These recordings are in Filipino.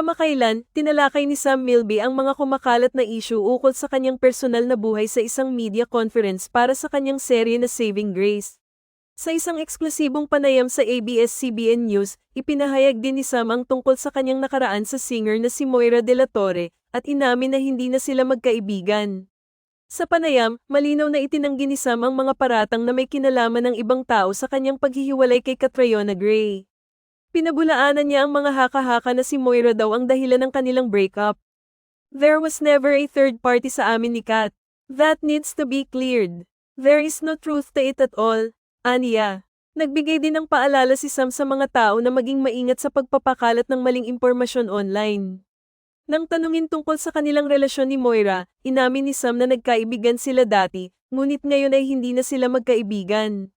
Kamakailan, tinalakay ni Sam Milby ang mga kumakalat na issue ukol sa kanyang personal na buhay sa isang media conference para sa kanyang serye na Saving Grace. Sa isang eksklusibong panayam sa ABS-CBN News, ipinahayag din ni Sam ang tungkol sa kanyang nakaraan sa singer na si Moira de la Torre, at inamin na hindi na sila magkaibigan. Sa panayam, malinaw na itinanggi ni Sam ang mga paratang na may kinalaman ng ibang tao sa kanyang paghihiwalay kay Catriona Gray. Pinabulaanan niya ang mga haka-haka na si Moira daw ang dahilan ng kanilang breakup. There was never a third party sa amin ni Kat. That needs to be cleared. There is no truth to it at all, Aniya. Nagbigay din ng paalala si Sam sa mga tao na maging maingat sa pagpapakalat ng maling impormasyon online. Nang tanungin tungkol sa kanilang relasyon ni Moira, inamin ni Sam na nagkaibigan sila dati, ngunit ngayon ay hindi na sila magkaibigan.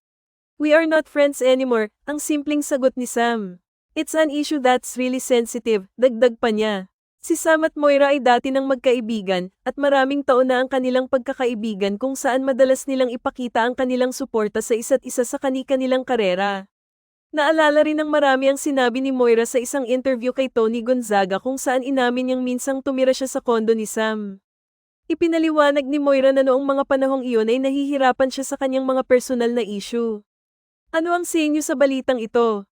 We are not friends anymore, ang simpleng sagot ni Sam. It's an issue that's really sensitive, dagdag pa niya. Si Sam at Moira ay dati nang magkaibigan, at maraming taon na ang kanilang pagkakaibigan kung saan madalas nilang ipakita ang kanilang suporta sa isa't isa sa kani-kanilang karera. Naalala rin ng marami ang sinabi ni Moira sa isang interview kay Tony Gonzaga kung saan inamin niyang minsang tumira siya sa kondo ni Sam. Ipinaliwanag ni Moira na noong mga panahong iyon ay nahihirapan siya sa kanyang mga personal na issue. Ano ang sa inyo sa balitang ito?